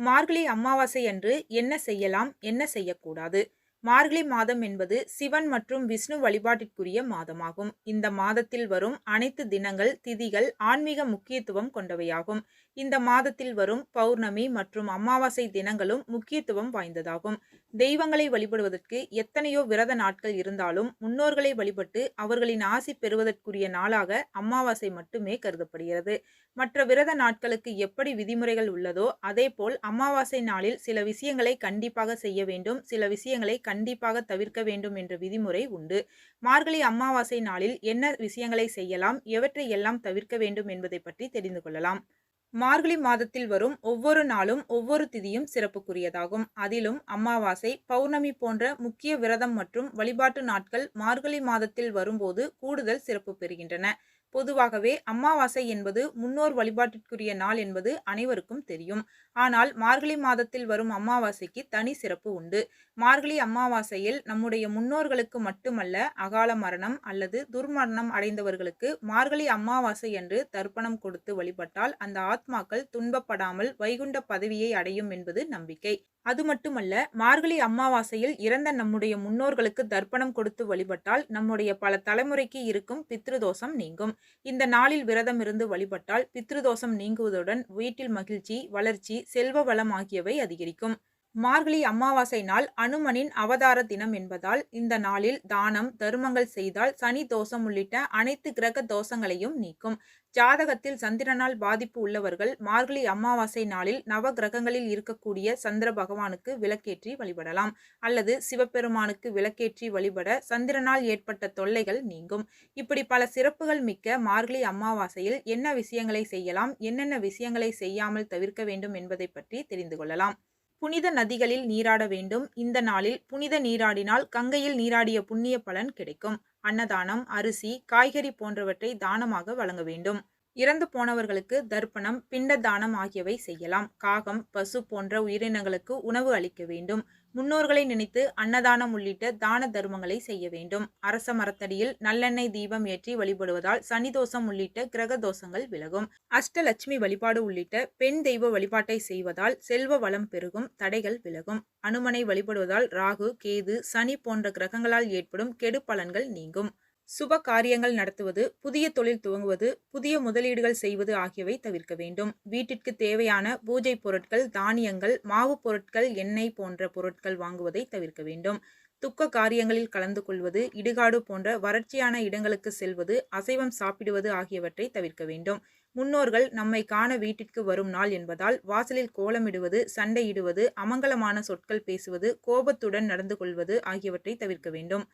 மார்கழி அமாவாசை அன்று என்ன செய்யலாம் என்ன செய்யக்கூடாது? மார்கழி மாதம் என்பது சிவன் மற்றும் விஷ்ணு வழிபாட்டிற்குரிய மாதமாகும். இந்த மாதத்தில் வரும் அனைத்து தினங்கள் திதிகள் ஆன்மீக முக்கியத்துவம் கொண்டவையாகும். இந்த மாதத்தில் வரும் பௌர்ணமி மற்றும் அமாவாசை தினங்களும் முக்கியத்துவம் வாய்ந்ததாகும். தெய்வங்களை வழிபடுவதற்கு எத்தனையோ விரத நாட்கள் இருந்தாலும் முன்னோர்களை வழிபட்டு அவர்களின் ஆசி பெறுவதற்குரிய நாளாக அமாவாசை மட்டுமே கருதப்படுகிறது. மற்ற விரத நாட்களுக்கு எப்படி விதிமுறைகள் உள்ளதோ அதேபோல் அமாவாசை நாளில் சில விஷயங்களை கண்டிப்பாக செய்ய வேண்டும். சில விஷயங்களை கண்டிப்பாக தவிர்க்க வேண்டும் என்ற விதிமுறை உண்டு. மார்கழி அமாவாசை நாளில் என்ன விஷயங்களை செய்யலாம்? எவற்றை எல்லாம் தவிர்க்க வேண்டும் என்பதை பற்றி தெரிந்து கொள்ளலாம். மார்கழி மாதத்தில் வரும் ஒவ்வொரு நாளும் ஒவ்வொரு திதியும் சிறப்புக்குரியதாகும். அதிலும் அமாவாசை பௌர்ணமி போன்ற முக்கிய விரதம் மற்றும் வழிபாட்டு நாட்கள் மார்கழி மாதத்தில் வரும்போது கூடுதல் சிறப்பு பெறுகின்றன. பொதுவாகவே அமாவாசை என்பது முன்னோர் வழிபாட்டிற்குரிய நாள் என்பது அனைவருக்கும் தெரியும். ஆனால் மார்கழி மாதத்தில் வரும் அமாவாசைக்கு தனி சிறப்பு உண்டு. மார்கழி அமாவாசையில் நம்முடைய முன்னோர்களுக்கு மட்டுமல்ல அகால மரணம் அல்லது துர்மரணம் அடைந்தவர்களுக்கு மார்கழி அமாவாசை என்று தர்ப்பணம் கொடுத்து வழிபட்டால் அந்த ஆத்மாக்கள் துன்பப்படாமல் வைகுண்ட பதவியை அடையும் என்பது நம்பிக்கை. அது மட்டுமல்ல மார்கழி அமாவாசையில் இறந்த நம்முடைய முன்னோர்களுக்கு தர்ப்பணம் கொடுத்து வழிபட்டால் நம்முடைய பல தலைமுறைக்கு இருக்கும் பித்ருதோஷம் நீங்கும். இந்த நாளில் விரதம் இருந்து வழிபட்டால் பித்ருதோஷம் நீங்குவதுடன் வீட்டில் மகிழ்ச்சி வளர்ச்சி செல்வ வளம் ஆகியவை அதிகரிக்கும். மார்கழி அமாவாசை நாள் அனுமனின் அவதார தினம் என்பதால் இந்த நாளில் தானம் தருமங்கள் செய்தால் சனி தோஷம் உள்ளிட்ட அனைத்து கிரக தோஷங்களையும் நீக்கும். ஜாதகத்தில் சந்திரனால் பாதிப்பு உள்ளவர்கள் மார்கழி அமாவாசை நாளில் நவ கிரகங்களில் இருக்கக்கூடிய சந்திர பகவானுக்கு விளக்கேற்றி வழிபடலாம். அல்லது சிவபெருமானுக்கு விளக்கேற்றி வழிபட சந்திரனால் ஏற்பட்ட தொல்லைகள் நீங்கும். இப்படி பல சிறப்புகள் மிக்க மார்கழி அமாவாசையில் என்ன விஷயங்களை செய்யலாம் என்னென்ன விஷயங்களை செய்யாமல் தவிர்க்க வேண்டும் என்பதை பற்றி தெரிந்து கொள்ளலாம். புனித நதிகளில் நீராட வேண்டும். இந்த நாளில் புனித நீராடினால் கங்கையில் நீராடிய புண்ணிய பலன் கிடைக்கும். அன்னதானம் அரிசி காய்கறி போன்றவற்றை தானமாக வழங்க வேண்டும். இறந்து போனவர்களுக்கு தர்ப்பணம் பிண்ட தானம் ஆகியவை செய்யலாம். காகம் பசு போன்ற உயிரினங்களுக்கு உணவு அளிக்க வேண்டும். முன்னோர்களை நினைத்து அன்னதானம் உள்ளிட்ட தான தர்மங்களை செய்ய வேண்டும். அரச மரத்தடியில் நல்லெண்ணெய் தீபம் ஏற்றி வழிபடுவதால் சனிதோஷம் உள்ளிட்ட கிரக தோஷங்கள் விலகும். அஷ்டலட்சுமி வழிபாடு உள்ளிட்ட பெண் தெய்வ வழிபாட்டை செய்வதால் செல்வ வளம் பெருகும் தடைகள் விலகும். அனுமனை வழிபடுவதால் ராகு கேது சனி போன்ற கிரகங்களால் ஏற்படும் கெடு பலன்கள் நீங்கும். சுப காரியங்கள் நடத்துவது புதிய தொழில் துவங்குவது புதிய முதலீடுகள் செய்வது ஆகியவை தவிர்க்க வேண்டும். வீட்டிற்கு தேவையான பூஜை பொருட்கள் தானியங்கள் மாவு பொருட்கள் எண்ணெய் போன்ற பொருட்கள் வாங்குவதை தவிர்க்க வேண்டும். துக்க காரியங்களில் கலந்து கொள்வது இடுகாடு போன்ற வறட்சியான இடங்களுக்கு செல்வது அசைவம் சாப்பிடுவது ஆகியவற்றை தவிர்க்க வேண்டும். முன்னோர்கள் நம்மை காண வீட்டிற்கு வரும் நாள் என்பதால் வாசலில் கோலமிடுவது சண்டையிடுவது அமங்கலமான சொற்கள் பேசுவது கோபத்துடன் நடந்து கொள்வது ஆகியவற்றை தவிர்க்க வேண்டும்.